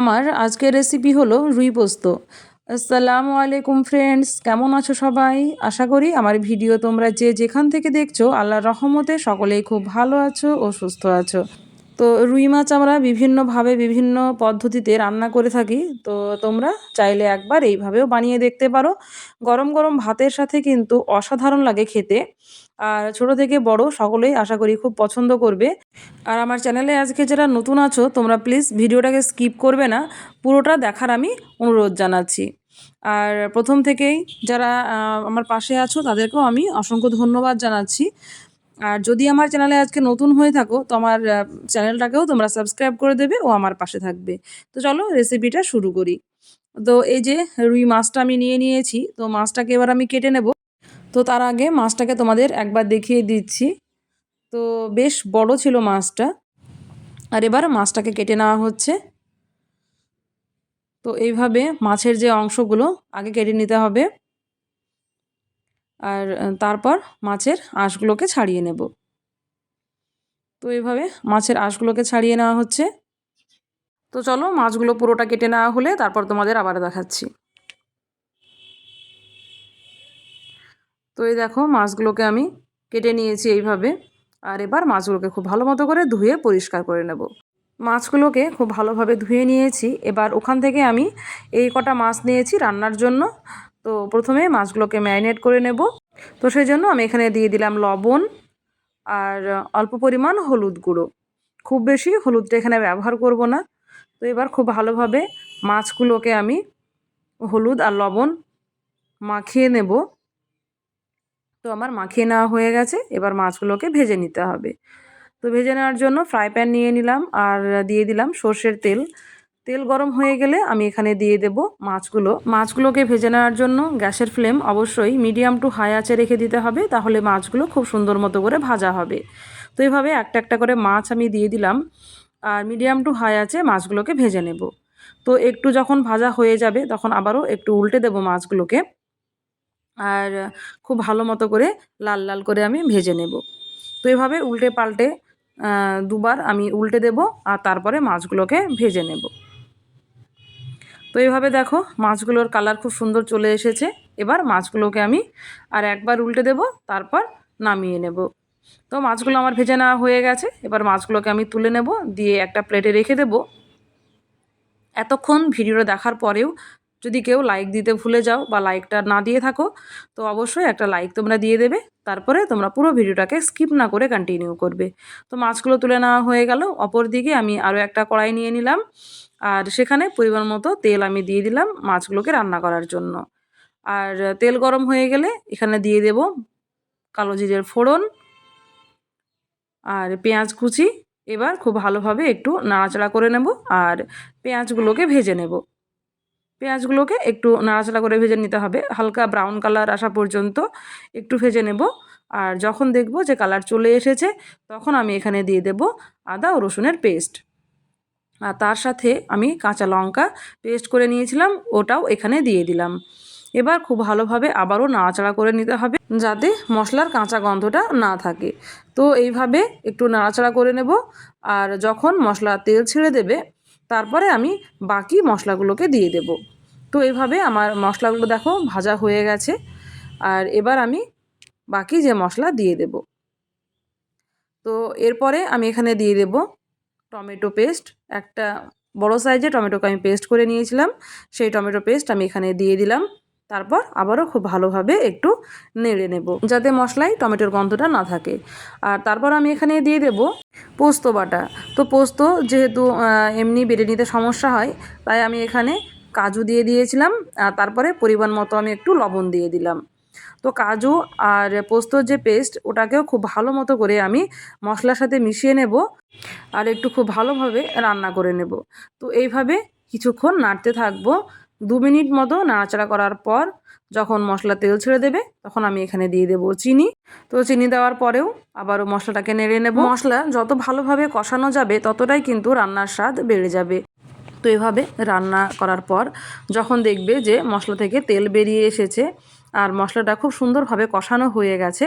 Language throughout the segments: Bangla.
আমার আজকের রেসিপি হলো রুই পোস্ত। আসসালামু আলাইকুম ফ্রেন্ডস কেমন আছো সবাই? আশা করি আমার ভিডিও তোমরা যে যেখান থেকে দেখছ, আল্লাহর রহমতে সকলেই খুব ভালো আছো ও সুস্থ আছো। তো রুই মাছ আমরা বিভিন্নভাবে বিভিন্ন পদ্ধতিতে রান্না করে থাকি, তো তোমরা চাইলে একবার এইভাবেও বানিয়ে দেখতে পারো। গরম গরম ভাতের সাথে কিন্তু অসাধারণ লাগে খেতে। আর ছোট থেকে বড় সকলেই আশা করি খুব পছন্দ করবে। আর আমার চ্যানেলে আজকে যারা নতুন আছো, তোমরা প্লিজ ভিডিওটাকে স্কিপ করবে না, পুরোটা দেখার আমি অনুরোধ জানাচ্ছি। আর প্রথম থেকেই যারা আমার পাশে আছো, তাদেরকেও আমি অসংখ্য ধন্যবাদ জানাচ্ছি। আর যদি আমার চ্যানেলে আজকে নতুন হয়ে থাকো, তো আমার চ্যানেলটাকেও তোমরা সাবস্ক্রাইব করে দেবে ও আমার পাশে থাকবে। তো চলো রেসিপিটা শুরু করি। তো এই যে রুই মাছটা আমি নিয়ে নিয়েছি, তো মাছটাকে এবার আমি কেটে নেব। তো তার আগে মাছটাকে তোমাদের একবার দেখিয়ে দিচ্ছি। তো বেশ বড় ছিল মাছটা। আর এবার মাছটাকে কেটে নেওয়া হচ্ছে। তো এইভাবে মাছের যে অংশগুলো, আগে কেটে নিতে হবে। আর তারপর মাছের আঁশগুলোকে ছাড়িয়ে নেব। তো এইভাবে মাছের আঁশগুলোকে ছাড়িয়ে নেওয়া হচ্ছে। তো চলো মাছগুলো পুরোটা কেটে নেওয়া হলে তারপর তোমাদের আবার দেখাচ্ছি। তো এই দেখো মাছগুলোকে আমি কেটে নিয়েছি এইভাবে। আর এবার মাছগুলোকে খুব ভালো মতো করে ধুয়ে পরিষ্কার করে নেব। মাছগুলোকে খুব ভালোভাবে ধুয়ে নিয়েছি। এবার ওখান থেকে আমি এই কটা মাছ নিয়েছি রান্নার জন্য। তো প্রথমে মাছগুলোকে ম্যারিনেট করে নেব। তো সেই জন্য আমি এখানে দিয়ে দিলাম লবণ আর অল্প পরিমাণ হলুদ গুঁড়ো। খুব বেশি হলুদটা এখানে ব্যবহার করব না। তো এবার খুব ভালোভাবে মাছগুলোকে আমি হলুদ আর লবণ মাখিয়ে নেব। তো আমার মাখিয়ে নেওয়া হয়ে গেছে। এবার মাছগুলোকে ভেজে নিতে হবে। তো ভেজে নেওয়ার জন্য ফ্রাই প্যান নিয়ে নিলাম আর দিয়ে দিলাম সর্ষের তেল। তেল গরম হয়ে গেলে আমি এখানে দিয়ে দেব মাছগুলো। মাছগুলোকে ভেজে নেওয়ার জন্য গ্যাসের ফ্লেম অবশ্যই মিডিয়াম টু হাই আঁচে রেখে দিতে হবে, তাহলে মাছগুলো খুব সুন্দর মতো করে ভাজা হবে। তো এইভাবে একটা একটা করে মাছ আমি দিয়ে দিলাম আর মিডিয়াম টু হাই আঁচে মাছগুলোকে ভেজে নেব। তো একটু যখন ভাজা হয়ে যাবে, তখন আবারও একটু উল্টে দেব মাছগুলোকে। আর খুব ভালো মতো করে লাল লাল করে আমি ভেজে নেব। তো এভাবে উল্টে পাল্টে দুবার আমি উল্টে দেব আর তারপরে মাছগুলোকে ভেজে নেব। তো এইভাবে দেখো মাছগুলোর কালার খুব সুন্দর চলে এসেছে। এবার মাছগুলোকে আমি আর একবার উল্টে দেব, তারপর নামিয়ে নেব। তো মাছগুলো আমার ভেজে নেওয়া হয়ে গেছে। এবার মাছগুলোকে আমি তুলে নেব, দিয়ে একটা প্লেটে রেখে দেব। এতক্ষণ ভিডিওটা দেখার পরেও যদি কেউ লাইক দিতে ভুলে যাও বা লাইকটা না দিয়ে থাকো, তো অবশ্যই একটা লাইক তোমরা দিয়ে দেবে। তারপরে তোমরা পুরো ভিডিওটাকে স্কিপ না করে কন্টিনিউ করবে। তো মাছগুলো তুলে নেওয়া হয়ে গেল। অপর দিকে আমি আরও একটা কড়াই নিয়ে নিলাম। আর সেখানে পরিমাণ মতো তেল আমি দিয়ে দিলাম মাছগুলোকে রান্না করার জন্য। আর তেল গরম হয়ে গেলে এখানে দিয়ে দেব কালো জিরের ফোড়ন আর পেঁয়াজ কুচি। এবার খুব ভালোভাবে একটু নাড়াচাড়া করে নেব আর পেঁয়াজগুলোকে ভেজে নেব। পেঁয়াজগুলোকে একটু নাড়াচাড়া করে ভেজে নিতে হবে। হালকা ব্রাউন কালার আসা পর্যন্ত একটু ভেজে নেব। আর যখন দেখব যে কালার চলে এসেছে, তখন আমি এখানে দিয়ে দেব আদা ও রসুনের পেস্ট আর তার সাথে আমি কাঁচা লঙ্কা পেস্ট করে নিয়েছিলাম, ওটাও এখানে দিয়ে দিলাম। এবার খুব ভালোভাবে আবারও নাড়াচাড়া করে নিতে হবে যাতে মশলার কাঁচা গন্ধটা না থাকে। তো এইভাবে একটু নাড়াচাড়া করে নেব আর যখন মশলা তেল ছেড়ে দেবে, তারপরে আমি বাকি মশলাগুলোকে দিয়ে দেব। তো এইভাবে আমার মশলাগুলো দেখো ভাজা হয়ে গেছে। আর এবার আমি বাকি যে মশলা দিয়ে দেব। তো এরপরে আমি এখানে দিয়ে দেব টমেটো পেস্ট। একটা বড় সাইজে টমেটোকে আমি পেস্ট করে নিয়েছিলাম। সেই টমেটো পেস্ট আমি এখানে দিয়ে দিলাম। তারপর আবারও খুব ভালোভাবে একটু নেড়ে নেব যাতে মশলায় টমেটোর গন্ধটা না থাকে। আর তারপর আমি এখানে দিয়ে দেব পোস্ত বাটা। তো পোস্ত যেহেতু এমনি বেটে নিতে সমস্যা হয়, তাই আমি এখানে কাজু দিয়ে দিয়েছিলাম, আর তারপরে পরিমাণ মতো আমি একটু লবণ দিয়ে দিলাম। তো কাজু আর পোস্তর যে পেস্ট, ওটাকেও খুব ভালো মতো করে আমি মশলার সাথে মিশিয়ে নেব আর একটু খুব ভালোভাবে রান্না করে নেব। তো এইভাবে কিছুক্ষণ নাড়তে থাকব। দু মিনিট মতো নাড়াচাড়া করার পর যখন মশলা তেল ছেড়ে দেবে, তখন আমি এখানে দিয়ে দেবো চিনি। তো চিনি দেওয়ার পরেও আবারও মশলাটাকে নেড়ে নেব। মশলা যত ভালোভাবে কষানো যাবে, ততটাই কিন্তু রান্নার স্বাদ বেড়ে যাবে। তো এভাবে রান্না করার পর যখন দেখবে যে মশলা থেকে তেল বেরিয়ে এসেছে আর মশলাটা খুব সুন্দরভাবে কষানো হয়ে গেছে,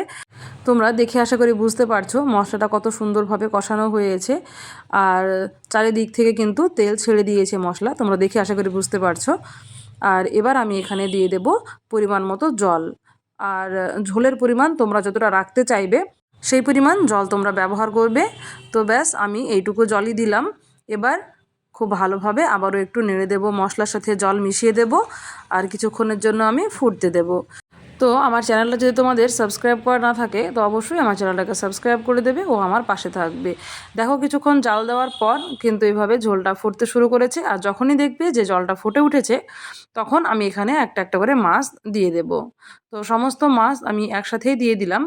তোমরা দেখে আশা করি বুঝতে পারছ মশলাটা কত সুন্দরভাবে কষানো হয়েছে আর চারিদিক থেকে কিন্তু তেল ছেড়ে দিয়েছে মশলা, তোমরা দেখে আশা করি বুঝতে পারছ। আর এবার আমি এখানে দিয়ে দেব পরিমাণ মতো জল, আর ঝোলের পরিমাণ তোমরা যতটা রাখতে চাইবে সেই পরিমাণ জল তোমরা ব্যবহার করবে। তো ব্যাস, আমি এইটুকু জলই দিলাম। এবার খুব ভালোভাবে আবারও একটু নেড়ে দেবো, মশলার সাথে জল মিশিয়ে দেব আর কিছুক্ষণের জন্য আমি ফুটতে দেব। তো আমার চ্যানেলটা যদি তোমাদের সাবস্ক্রাইব করা না থাকে, তো অবশ্যই আমার চ্যানেলটাকে সাবস্ক্রাইব করে দেবে ও আমার পাশে থাকবে। দেখো কিছুক্ষণ জাল দেওয়ার পর কিন্তু এইভাবে ঝোলটা ফুটতে শুরু করেছে আর যখনই দেখবে যে জলটা ফুটে উঠেছে, তখন আমি এখানে একটা একটা করে মাছ দিয়ে দেব। তো সমস্ত মাছ আমি একসাথেই দিয়ে দিলাম।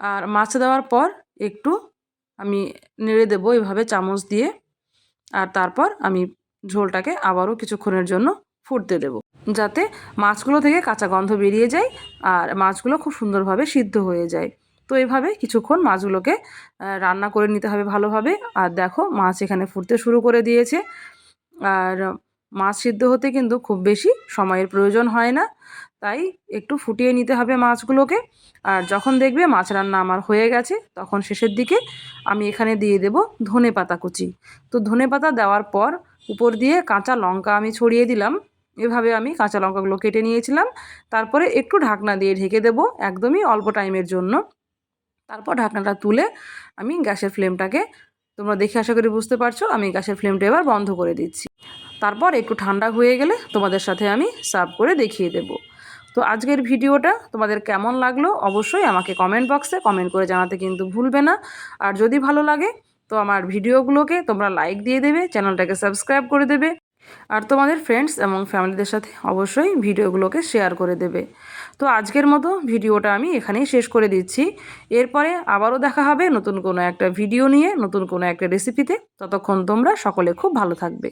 আর মাছ দেওয়ার পর একটু আমি নেড়ে দেবো এভাবে চামচ দিয়ে। আর তারপর আমি ঝোলটাকে আবারও কিছুক্ষণের জন্য ফুটতে দেব। যাতে মাছগুলো থেকে কাঁচা গন্ধ বেরিয়ে যায় আর মাছগুলো খুব সুন্দরভাবে সিদ্ধ হয়ে যায়। তো এভাবে কিছুক্ষণ মাছগুলোকে রান্না করে নিতে হবে ভালোভাবে। আর দেখো মাছ এখানে ফুটতে শুরু করে দিয়েছে। আর মাছ সিদ্ধ হতে কিন্তু খুব বেশি সময়ের প্রয়োজন হয় না। তাই একটু ফুটিয়ে নিতে হবে মাছগুলোকে। আর যখন দেখবে মাছ রান্না আমার হয়ে গেছে, তখন শেষের দিকে আমি এখানে দিয়ে দেব ধনে পাতা কুচি। তো ধনে পাতা দেওয়ার পর উপর দিয়ে কাঁচা লঙ্কা আমি ছড়িয়ে দিলাম। এভাবে আমি কাঁচা লঙ্কাগুলো কেটে নিয়েছিলাম। তারপরে একটু ঢাকনা দিয়ে ঢেকে দেব একদমই অল্প টাইমের জন্য। তারপর ঢাকনাটা তুলে আমি গ্যাসের ফ্লেমটাকে, তোমরা দেখে আশা করি বুঝতে পারছ, আমি গ্যাসের ফ্লেমটা এবার বন্ধ করে দিচ্ছি। তারপর একটু ঠান্ডা হয়ে গেলে তোমাদের সাথে আমি সার্ভ করে দেখিয়ে দেব। তো আজকের ভিডিওটা তোমাদের কেমন লাগল অবশ্যই আমাকে কমেন্ট বক্সে কমেন্ট করে জানাতে কিন্তু ভুলবে না। আর যদি ভালো লাগে, তো আমার ভিডিওগুলোকে তোমরা লাইক দিয়ে দেবে, চ্যানেলটাকে সাবস্ক্রাইব করে দেবে। আর তোমাদের ফ্রেন্ডস এবং ফ্যামিলিদের সাথে অবশ্যই ভিডিওগুলোকে শেয়ার করে দেবে। তো আজকের মতো ভিডিওটা আমি এখানেই শেষ করে দিচ্ছি। এরপরে আবারও দেখা হবে নতুন কোনো একটা ভিডিও নিয়ে, নতুন কোনো একটা রেসিপিতে ততক্ষণ তোমরা সকলে খুব ভালো থাকবে।